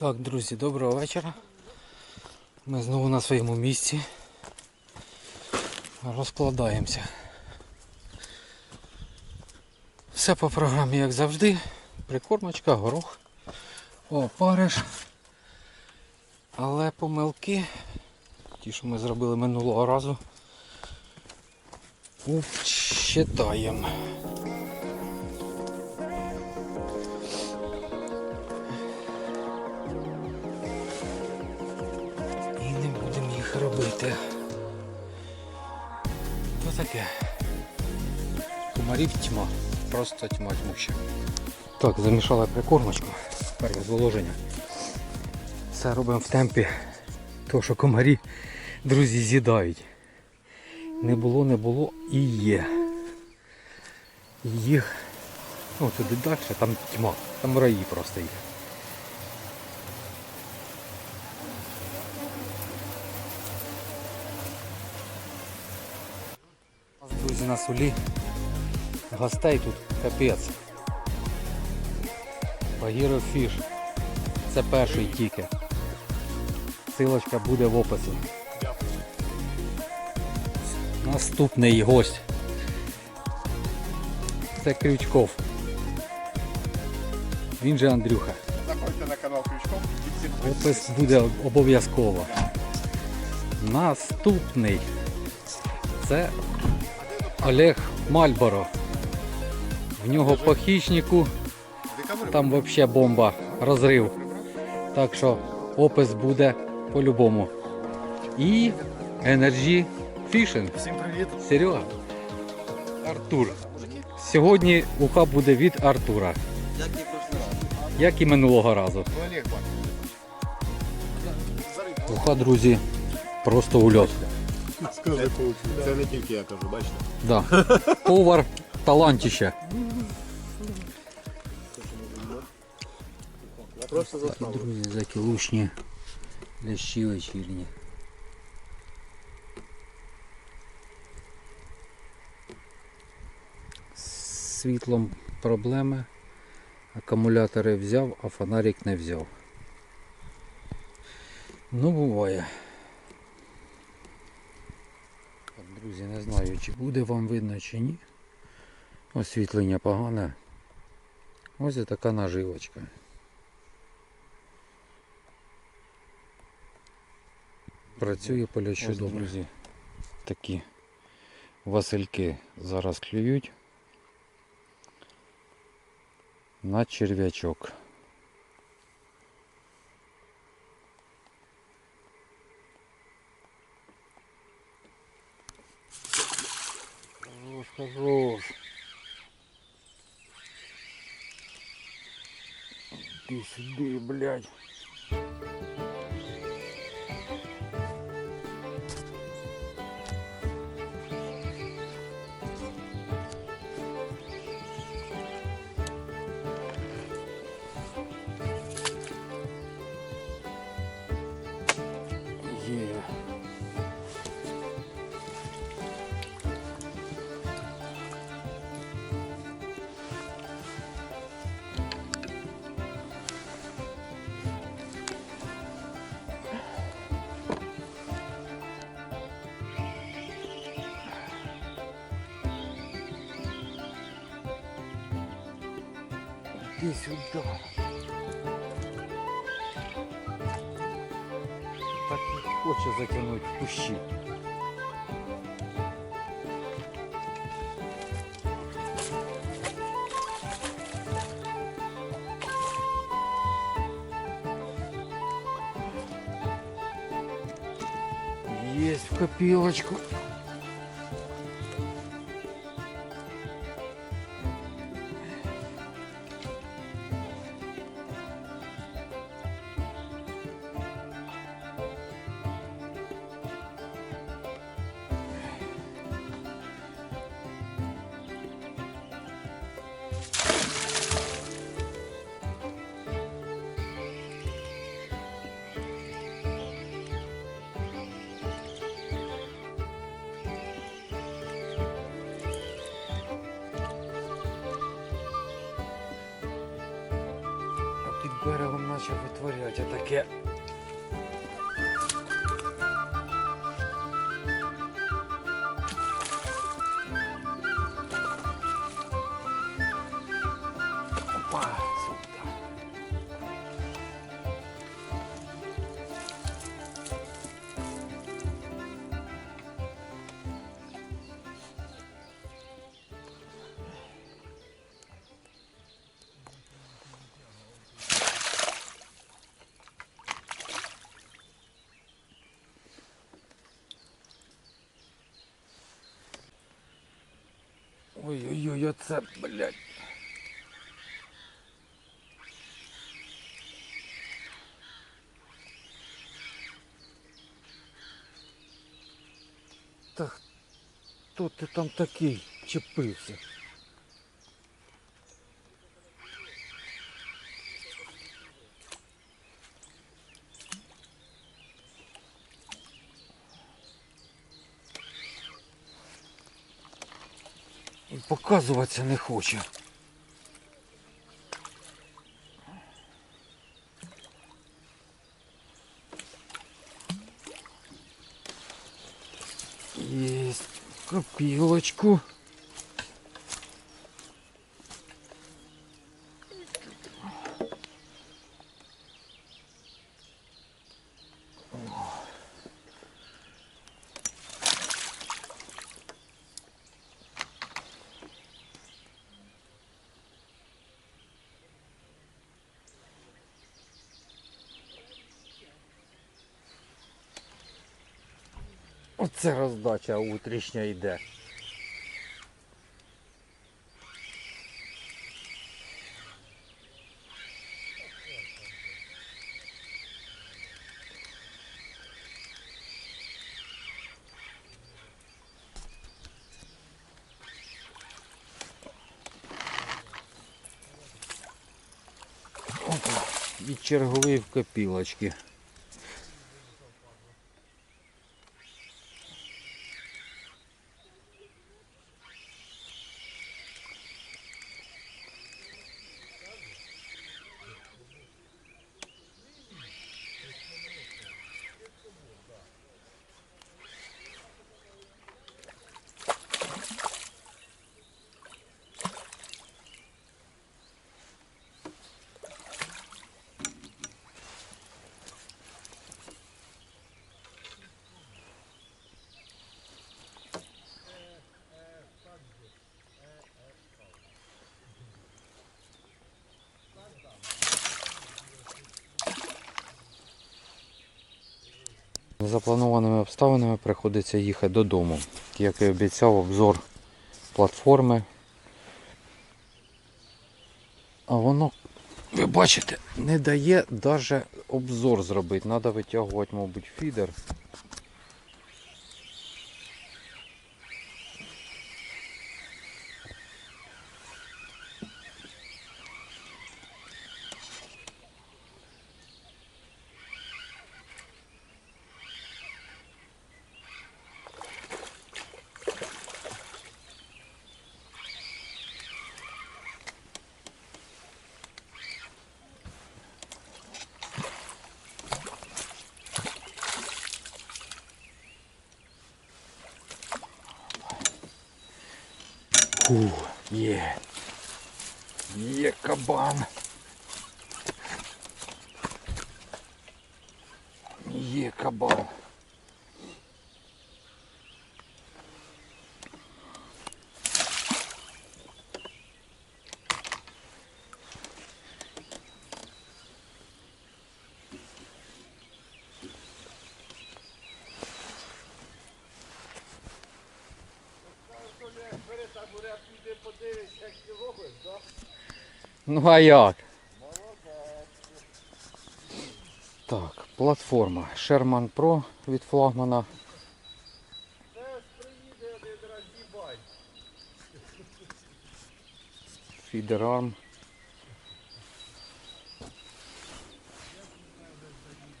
Так, друзі, доброго вечора. Ми знову на своєму місці. Розкладаємося. Все по програмі, як завжди. Прикормочка, горох, опариш. Але помилки, ті, що ми зробили минулого разу, учитаємо. Робити. То таке. Комарів тьма. Просто тьма тьмуща. Так, замішала прикормочку. Перше зволоження. Все робимо в темпі. того, що комарі, друзі, з'їдають. Не було, не було і є. Їх. Ну, туди далі, там тьма. Там раї просто їх. Друзі, на солі. Гостей тут капець. Багіро фіш. Це перший тільки. Силочка буде в описі. Наступний гость. Це Крючков. Він же Андрюха. Заходьте на канал Крючков і всім Опис буде обов'язково. Наступний. Це Олег Мальборо. В нього по декамери. там взагалі бомба, розрив. Так що опис буде по-любому. І Energy Fishing. Всім привіт. Серега. Артур. Сьогодні уха буде від Артура. Як і. Минулого разу. Уха, друзі, просто ульот. Скажи, це не тільки я кажу, бачите? Да. Повар талантіще. Просто Так, і, друзі, закілушні лящі вечірні. З світлом проблеми. Акумулятори взяв, а фонарик не взяв. Ну, буває. Так, друзі, не знаю, чи буде вам видно, чи ні. Освітлення погане. Ось і така наживочка. Працює поля чудово. Друзі, такі васильки зараз клюють на черв'ячок. Иди сюда. Так і хоче затягнути в кущі. Есть в копилочку. Почав витворяти таке. Ой-ой-ой, оце, блядь. Та хто ти там такий чепився? І показуватися не хоче. Есть копилочку. Оце роздача утрішня йде. Опа, і черговий в копілочки. Незапланованими обставинами приходиться їхати додому. Як і обіцяв, обзор платформи. А воно, ви бачите, не дає навіть обзор зробити. Треба витягувати, мабуть, фідер. Фу, є. Є кабан. Є кабан. Ну а як? Так, платформа Sherman Pro від флагмана. Фідерарм.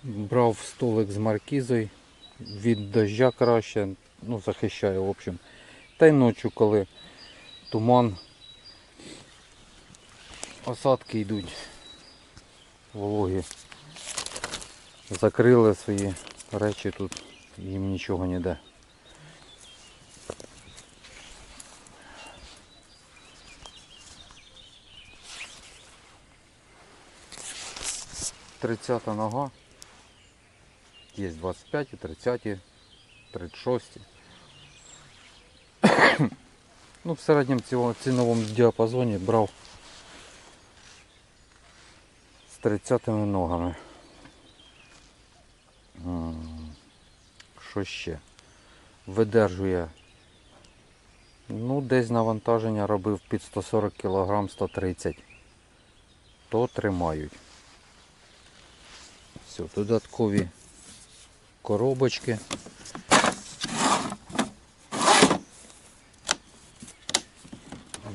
Брав столик з маркізою. Від дождя краще, ну захищає, в общем. Та й ночі, коли туман, осадки йдуть. вологі. Закрили свої речі тут, їм нічого не йде. Тридцята нога. Є 25, 30, 36. ну, в середньому ціновому діапазоні брав 30 ногами. Що ще? Видержує. Ну, десь навантаження робив під 140 кг 130. То тримають. Все, додаткові коробочки.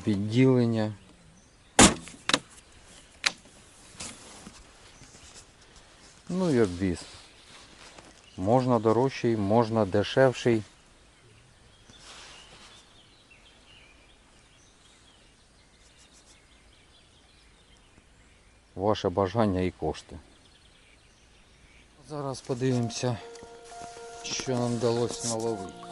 Відділення. Ну як біс. Можна дорожчий, можна дешевший. Ваше бажання і кошти. Зараз подивимося, що нам вдалося наловити.